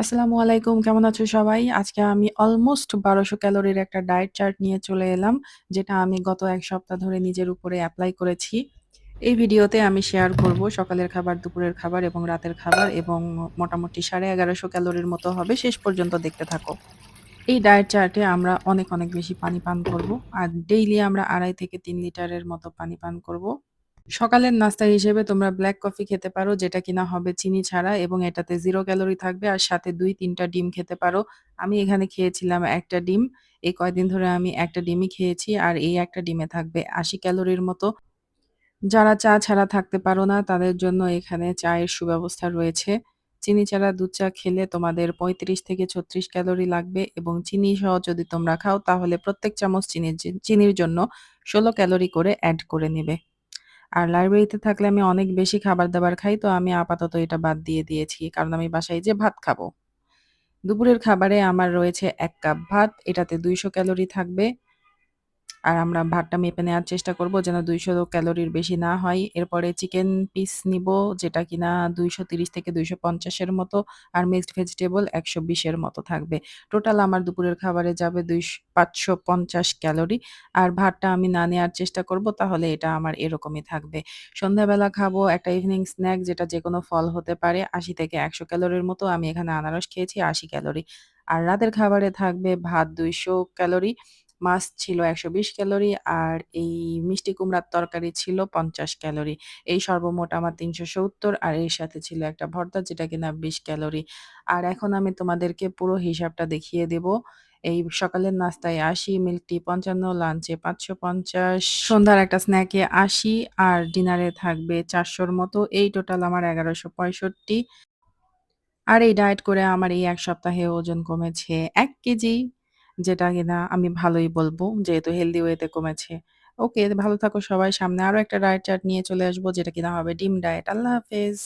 আসসালামু আলাইকুম। কেমন আছো সবাই? আজকে আমি অলমোস্ট ১২০০ ক্যালোরির একটা ডায়েট চার্ট নিয়ে চলে এলাম। যেটা আমি গত ১ সপ্তাহ ধরে নিজের উপরে এপ্লাই করেছি। এই ভিডিওতে আমি শেয়ার করব সকালের খাবার, দুপুরের খাবার এবং রাতের খাবার এবং মোটামুটি ১১৫০ ক্যালোরির মতো হবে। শেষ পর্যন্ত দেখতে থাকো। এই ডায়েট চার্টে আমরা অনেক, অনেক বেশি পানি পান করব। আর ডেইলি আমরা ২.৫ থেকে ৩ লিটারের মতো পানি পান করব। সকালের নাস্তা হিসেবে তোমরা ব্ল্যাক কফি খেতে পারো, যেটা কিনা হবে চিনি ছাড়া এবং এটাতে জিরো ক্যালোরি থাকবে আর সাথে দুই তিনটা ডিম খেতে পারো। আমি এখানে খেয়েছিলাম একটা ডিম। এই কয়দিন ধরে আমি একটা ডিমই খেয়েছি আর এই একটা ডিমে থাকবে ৮০ ক্যালোরির মতো। যারা চা ছাড়া থাকতে পারো না, তাদের জন্য এখানে চায়ের সুব্যবস্থা রয়েছে। চিনি ছাড়া দুধ চা খেলে তোমাদের ৩৫ থেকে ৩৬ ক্যালোরি লাগবে এবং চিনি সহ যদি তোমরা খাও, তাহলে প্রত্যেক চামচ চিনির চিনির জন্য ১৬ ক্যালোরি করে অ্যাড করে নিবে। আর লাইব্রেরিতে থাকলে আমি অনেক বেশি খাবার-দাবার খাই, তো আমি আপাতত এটা বাদ দিয়ে দিয়েছি। কারণ আমি বাসায় যে ভাত খাব। দুপুরের খাবারে আমার রয়েছে এক কাপ ভাত। এটাতে ২০০ ক্যালোরি থাকবে। আর আমরা ভাতটা মেপে নেওয়ার চেষ্টা করব যেন ২০০ ক্যালোরির বেশি না হয়। এরপরে চিকেন পিস নিবো যেটা কিনা ২৩০ থেকে ২৫০ পঞ্চাশের মতো আর মিক্সড ভেজিটেবল একশো বিশের মতো থাকবে। টোটাল আমার দুপুরের খাবারে যাবে দুইশো পাঁচশো পঞ্চাশ ক্যালোরি। আর ভাতটা আমি না নেওয়ার চেষ্টা করব তাহলে এটা আমার এরকমই থাকবে। সন্ধ্যাবেলা খাব একটা ইভিনিং স্ন্যাক যেটা যে কোনো ফল হতে পারে ৮০ থেকে ১০০ ক্যালোরির মতো। আমি এখানে আনারস খেয়েছি ৮০ ক্যালোরি। আর রাতের খাবারে থাকবে ভাত ২০০ ক্যালোরি, মাছ ছিল ১২০ ক্যালোরি আর এই মিষ্টি কুমড়ার তরকারি ছিল ৫০ ক্যালোরি। এই সর্বমোট আমার ৩৭০ আর এর সাথে ছিল একটা ভর্তা যেটা কিনা ২০ ক্যালোরি। আর এখন আমি তোমাদেরকে পুরো হিসাবটা দেখিয়ে দেব। এই সকালের নাস্তায় ৮০, মিল্ক টি ৫৫, লাঞ্চে ৫৫০, সন্ধ্যার একটা স্ন্যাকে ৮০ আর ডিনারে থাকবে চারশোর মতো। এই টোটাল আমার ১১৬৫ আর এই ডায়েট করে আমার এই এক সপ্তাহে ওজন কমেছে এক কেজি। যেটা কিনা আমি ভালোই বলব, যেহেতু হেলদি ওয়েতে কমেছে। ওকে ভালো থাকো সবাই। সামনে আরও একটা ডায়েট চার্ট নিয়ে চলে আসব, যেটা কিনা হবে ডিম ডায়েট। আল্লাহ হাফেজ।